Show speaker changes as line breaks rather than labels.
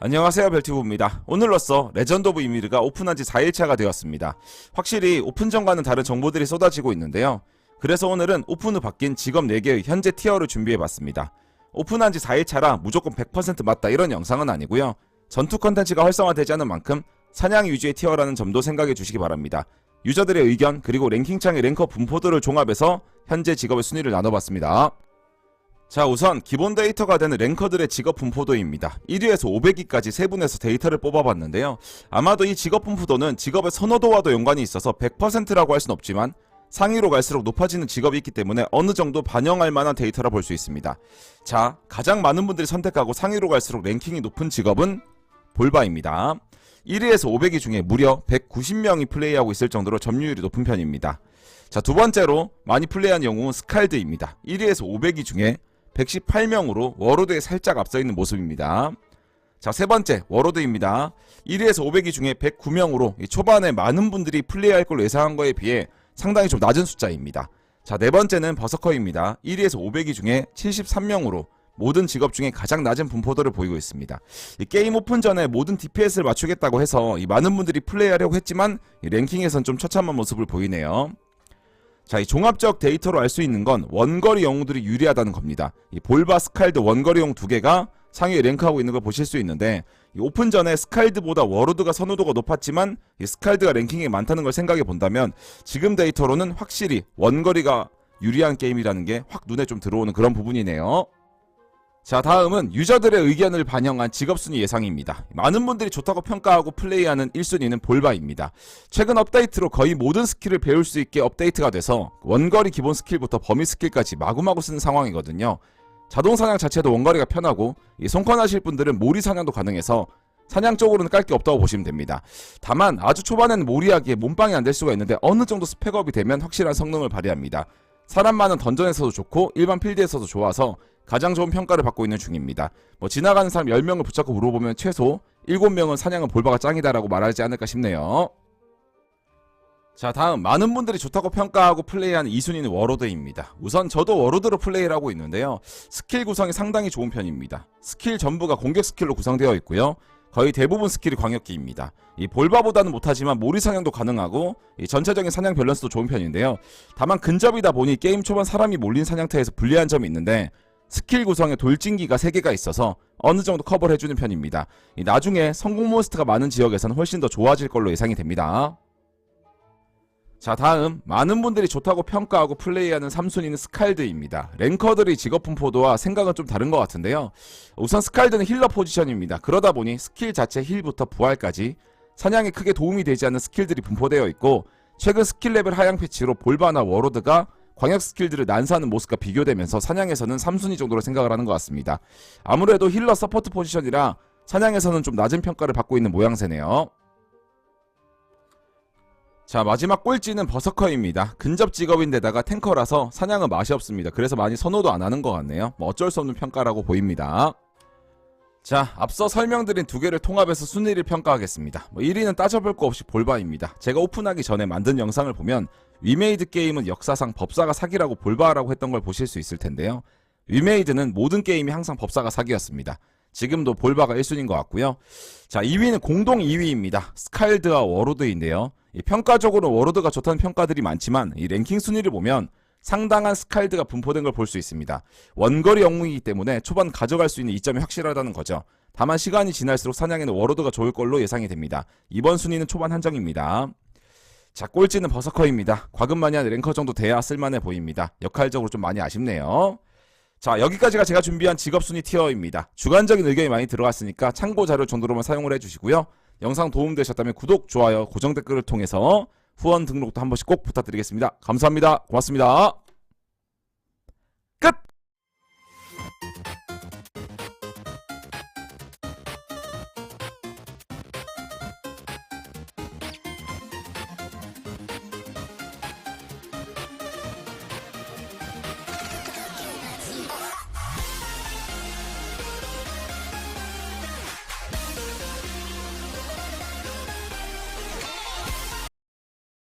안녕하세요 벨티브입니다. 오늘로써 레전드 오브 이미르가 오픈한 지 4일차가 되었습니다. 확실히 오픈 전과는 다른 정보들이 쏟아지고 있는데요. 그래서 오늘은 오픈 후 바뀐 직업 4개의 현재 티어를 준비해봤습니다. 오픈한 지 4일차라 무조건 100% 맞다 이런 영상은 아니고요. 전투 컨텐츠가 활성화되지 않은 만큼 사냥 위주의 티어라는 점도 생각해 주시기 바랍니다. 유저들의 의견 그리고 랭킹창의 랭커 분포도를 종합해서 현재 직업의 순위를 나눠봤습니다. 자 우선 기본 데이터가 되는 랭커들의 직업 분포도입니다. 1위에서 500위까지 세 분에서 데이터를 뽑아봤는데요. 아마도 이 직업 분포도는 직업의 선호도와도 연관이 있어서 100%라고 할 순 없지만 상위로 갈수록 높아지는 직업이 있기 때문에 어느 정도 반영할 만한 데이터라 볼 수 있습니다. 자 가장 많은 분들이 선택하고 상위로 갈수록 랭킹이 높은 직업은 볼바입니다. 1위에서 500위 중에 무려 190명이 플레이하고 있을 정도로 점유율이 높은 편입니다. 자, 두 번째로 많이 플레이한 영웅은 스칼드입니다. 1위에서 500위 중에 118명으로 워로드에 살짝 앞서 있는 모습입니다. 자, 세 번째, 워로드입니다. 1위에서 500위 중에 109명으로 초반에 많은 분들이 플레이할 걸로 예상한 거에 비해 상당히 좀 낮은 숫자입니다. 자, 네 번째는 버서커입니다. 1위에서 500위 중에 73명으로 모든 직업 중에 가장 낮은 분포도를 보이고 있습니다. 이 게임 오픈 전에 모든 DPS를 맞추겠다고 해서 이 많은 분들이 플레이하려고 했지만 이 랭킹에선 좀 처참한 모습을 보이네요. 자, 이 종합적 데이터로 알 수 있는 건 원거리 영웅들이 유리하다는 겁니다. 이 볼바 스칼드 원거리용 두 개가 상위에 랭크하고 있는 걸 보실 수 있는데 이 오픈 전에 스칼드보다 워로드가 선호도가 높았지만 이 스칼드가 랭킹에 많다는 걸 생각해 본다면 지금 데이터로는 확실히 원거리가 유리한 게임이라는 게 확 눈에 좀 들어오는 그런 부분이네요. 자 다음은 유저들의 의견을 반영한 직업순위 예상입니다. 많은 분들이 좋다고 평가하고 플레이하는 1순위는 볼바입니다. 최근 업데이트로 거의 모든 스킬을 배울 수 있게 업데이트가 돼서 원거리 기본 스킬부터 범위 스킬까지 마구마구 쓰는 상황이거든요. 자동 사냥 자체도 원거리가 편하고 이 손권하실 분들은 모리 사냥도 가능해서 사냥 쪽으로는 깔 게 없다고 보시면 됩니다. 다만 아주 초반에는 모리하기에 몸빵이 안 될 수가 있는데 어느 정도 스펙업이 되면 확실한 성능을 발휘합니다. 사람 많은 던전에서도 좋고 일반 필드에서도 좋아서 가장 좋은 평가를 받고 있는 중입니다. 뭐 지나가는 사람 10명을 붙잡고 물어보면 최소 7명은 사냥은 볼바가 짱이다라고 말하지 않을까 싶네요. 자 다음 많은 분들이 좋다고 평가하고 플레이하는 2순위는 워로드입니다. 우선 저도 워로드로 플레이를 하고 있는데요. 스킬 구성이 상당히 좋은 편입니다. 스킬 전부가 공격 스킬로 구성되어 있고요. 거의 대부분 스킬이 광역기입니다. 이 볼바보다는 못하지만 모리 사냥도 가능하고 이 전체적인 사냥 밸런스도 좋은 편인데요. 다만 근접이다 보니 게임 초반 사람이 몰린 사냥터에서 불리한 점이 있는데 스킬 구성에 돌진기가 3개가 있어서 어느 정도 커버를 해주는 편입니다. 이 나중에 성공 몬스터가 많은 지역에서는 훨씬 더 좋아질 걸로 예상이 됩니다. 자 다음 많은 분들이 좋다고 평가하고 플레이하는 3순위는 스칼드입니다. 랭커들의 직업 분포도와 생각은 좀 다른 것 같은데요. 우선 스칼드는 힐러 포지션입니다. 그러다 보니 스킬 자체 힐부터 부활까지 사냥에 크게 도움이 되지 않는 스킬들이 분포되어 있고 최근 스킬 레벨 하향 패치로 볼바나 워로드가 광역 스킬들을 난사하는 모습과 비교되면서 사냥에서는 3순위 정도로 생각을 하는 것 같습니다. 아무래도 힐러 서포트 포지션이라 사냥에서는 좀 낮은 평가를 받고 있는 모양새네요. 자 마지막 꼴찌는 버서커입니다. 근접 직업인데다가 탱커라서 사냥은 맛이 없습니다. 그래서 많이 선호도 안 하는 것 같네요. 뭐 어쩔 수 없는 평가라고 보입니다. 자 앞서 설명드린 두 개를 통합해서 순위를 평가하겠습니다. 뭐 1위는 따져볼 거 없이 볼바입니다. 제가 오픈하기 전에 만든 영상을 보면 위메이드 게임은 역사상 법사가 사기라고 볼바라고 했던 걸 보실 수 있을 텐데요. 위메이드는 모든 게임이 항상 법사가 사기였습니다. 지금도 볼바가 1순위인 것 같고요. 자 2위는 공동 2위입니다. 스칼드와 워로드인데요. 이 평가적으로 워로드가 좋다는 평가들이 많지만 이 랭킹 순위를 보면 상당한 스칼드가 분포된 걸 볼 수 있습니다. 원거리 영웅이기 때문에 초반 가져갈 수 있는 이점이 확실하다는 거죠. 다만 시간이 지날수록 사냥에는 워로드가 좋을 걸로 예상이 됩니다. 이번 순위는 초반 한정입니다. 자 꼴찌는 버서커입니다. 과금마니아 랭커 정도 돼야 쓸만해 보입니다. 역할적으로 좀 많이 아쉽네요. 자 여기까지가 제가 준비한 직업순위 티어입니다. 주관적인 의견이 많이 들어갔으니까 참고 자료 정도로만 사용을 해주시고요. 영상 도움되셨다면 구독, 좋아요, 고정 댓글을 통해서 후원 등록도 한 번씩 꼭 부탁드리겠습니다. 감사합니다. 고맙습니다.